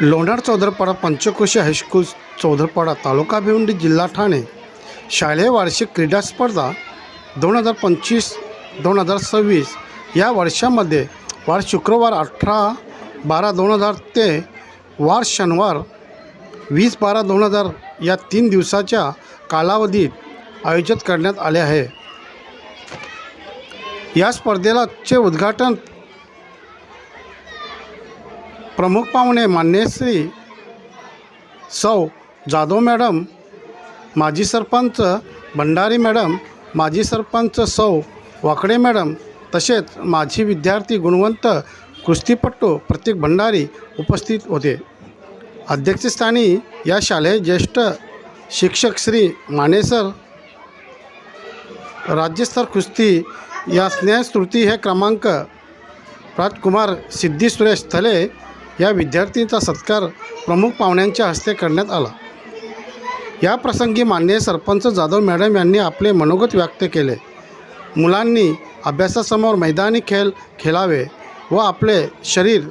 Lonar Chaudharpada Panchkoshi high school Chaudharpada तालुका भिवंडी जिल्हा ठाणे शालेय वार्षिक क्रीडा स्पर्धा दोन हजार पंचवीस दोन हजार सव्वीस या वर्षामध्ये वार शुक्रवार अठरा बारा दोन हजार ते वार शनिवार वीस बारा दोन हजार या तीन दिवसाच्या कालावधीत आयोजित करण्यात आले आहे. या स्पर्धेला चे उद्घाटन प्रमुख पाहुणे मान्यश्री सौ जाधव मॅडम माजी सरपंच भंडारी मॅडम माजी सरपंच सौ वाकडे मॅडम तसेच माजी विद्यार्थी गुणवंत कुस्तीपट्टू प्रतीक भंडारी उपस्थित होते. अध्यक्षस्थानी या शालेय ज्येष्ठ शिक्षक श्री मानेसर राज्यस्तर कुस्ती या स्नेहस्तृती हे क्रमांक राजकुमार सिद्धी सुरेश थले या विद्यार्थींचा सत्कार प्रमुख पाहुण्यांच्या हस्ते करण्यात आला. या प्रसंगी मान्य सरपंच जाधव मॅडम यांनी आपले मनोगत व्यक्त केले. मुलांनी अभ्यासासमोर मैदानी खेळ खेळावे व आपले शरीर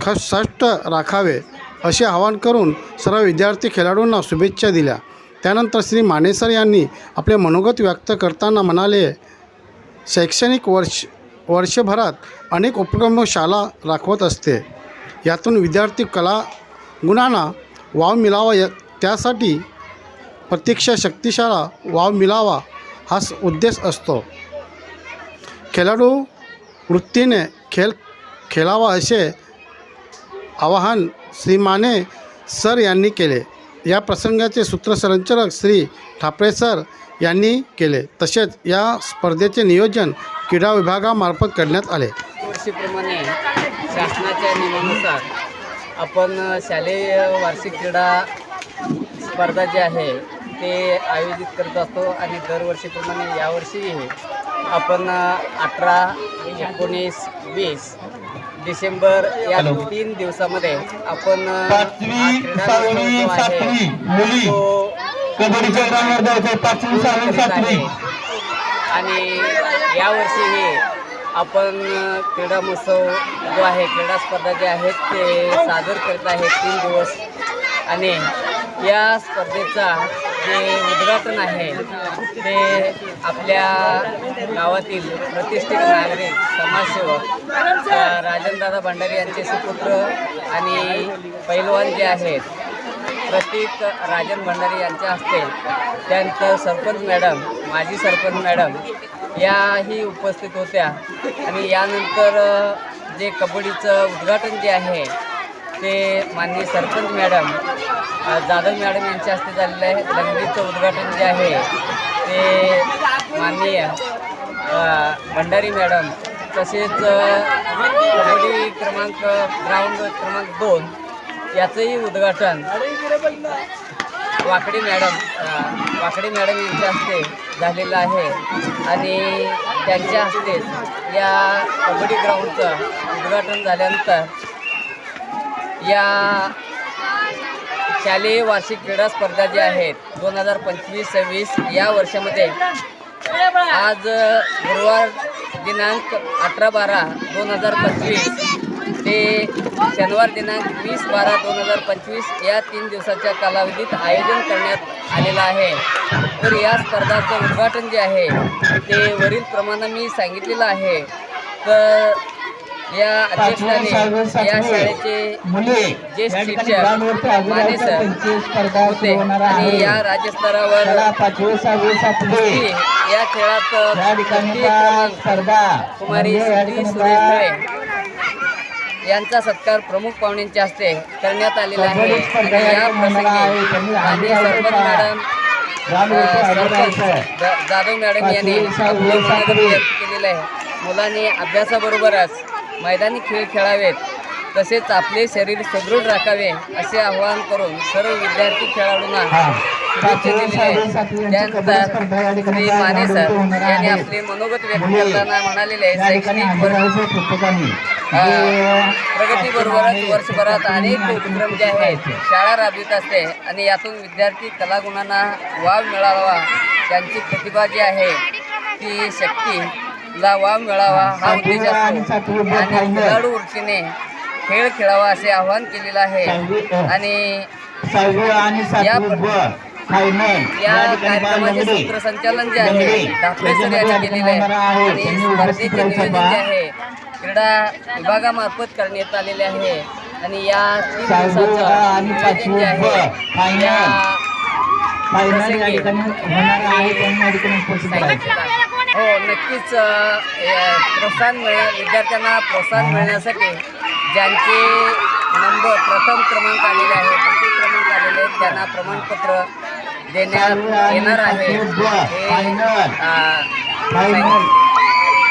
ख सष्ट राखावे असे आवाहन करून सर्व विद्यार्थी खेळाडूंना शुभेच्छा दिल्या. त्यानंतर श्री मानेसर यांनी आपले मनोगत व्यक्त करताना म्हणाले शैक्षणिक वर्ष वर्षभरात अनेक उपक्रमशाला राखवत असते. यातून विद्यार्थी कला गुणांना वाव मिळावा या त्यासाठी प्रतीक्षा शक्तिशाळा वाव मिळावा हा उद्देश असतो. खेळाडू वृत्तीने खेळ खेळावा असे आवाहन श्री माने सर यांनी केले. या प्रसंगाचे सूत्रसंचालक श्री ठापरे सर यांनी केले. तसेच या स्पर्धेचे नियोजन क्रीडा विभागामार्फत करण्यात आले. वर्षीप्रमाणे शासनाच्या नियमानुसार आपण शालेय वार्षिक क्रीडा स्पर्धा जी आहे ते आयोजित करत असतो आणि दरवर्षीप्रमाणे यावर्षीही आपण अठरा एकोणीस वीस डिसेंबर या तीन दिवसामध्ये आपण क्रीडा आहे तो आणि यावर्षीही आपण क्रीडा महोत्सव जो आहे क्रीडा स्पर्धा जे आहेत ते सादर करत आहेत तीन दिवस. आणि या स्पर्धेचा जे उद्घाटन आहे ते आपल्या गावातील प्रतिष्ठित नागरिक समाजसेवक राजनदादा भंडारी यांचे सुपुत्र आणि पैलवान जे आहेत प्रतीक राजन भंडारी यांच्या हस्ते त्यानंतर सरपंच मॅडम माजी सरपंच मॅडम याही उपस्थित होत्या. आणि यानंतर जे कबड्डीचं उद्घाटन जे आहे ते माननीय सरपंच मॅडम जाधव मॅडम यांच्या हस्ते झालेलं आहे. लंगडीचं उद्घाटन जे आहे ते माननीय भंडारी मॅडम तसेच कबड्डी क्रमांक ग्राउंड क्रमांक दोन याचंही उद्घाटन. वाकडी मॅडम वाकडी मॅडम यांच्या हस्ते झालेलं आहे. आणि त्यांच्या हस्ते या कबड्डी ग्राउंडचं उद्घाटन झाल्यानंतर या शालेय वार्षिक क्रीडा स्पर्धा ज्या आहेत दोन हजार पंचवीस सव्वीस या वर्षामध्ये आज गुरुवार दिनांक अठरा बारा दोन हजार पंचवीस ते शनिवार दिनांक वीस बारा दोन हजार पंचवीस या तीन दिवसाच्या कालावधीत आयोजन करण्यात आलेलं आहे. तर या स्पर्धाचं उद्घाटन जे आहे ते वरील प्रमाणे मी सांगितलेलं आहे. तर या अध्यक्षाने या शाळेचे मुले ज्येष्ठ शिक्षक माने. सर होते आणि या राज्यस्तरावर या खेळात क्रमांक स्पर्धा. कुमारी म्हणजे सिद्धी ठिकाणी सुरेश यांचा सत्कार प्रमुख पाहुण्यांच्या हस्ते करण्यात आलेला आहे आणि या. प्रसंगी सरपंच. मॅडम जाधव मॅडम यांनी. व्यक्त केलेलं आहे मुलांनी अभ्यासाबरोबरच मैदानी खेळ खेळावेत तसेच आपले शरीर सुदृढ राखावे असे आवाहन करून सर्व विद्यार्थी खेळाडूंना. शुभेच्छा दिलेल्या श्री माने सर यांनी. आपले मनोगत व्यक्त करताना म्हणालेले शैक्षणिक प्रगतीबरोबरच वर्षभरात अनेक उपक्रम जे आहेत शाळा राबवित असते आणि यातून विद्यार्थी कलागुणांना वाव मिळावा त्यांची प्रतिभा जी आहे ती शक्तीला वाव मिळावा हा उद्देश असतो. आणि खेळाडू वृत्तीने खेळ खेळावा असे आवाहन केलेलं आहे. आणि सहावी या कार्यक्रमाचे सूत्रसंचालन जे आहे डाफे सर यांनी केलेले आहे. आणि स्पर्धेचे नियोजन जे आहे क्रीडा विभागामार्फत करण्यात आलेले आहे. आणि या तीन दिवसाचं नियोजन जे आहे या हो नक्कीच प्रोत्साहन मिळ विद्यार्थ्यांना प्रोत्साहन मिळण्यासाठी ज्यांचे नंबर प्रथम क्रमांक आलेले आहे द्वितीय क्रमांक आलेले आहेत त्यांना प्रमाणपत्र देण्यात येणार आहे हे, अ, फायनल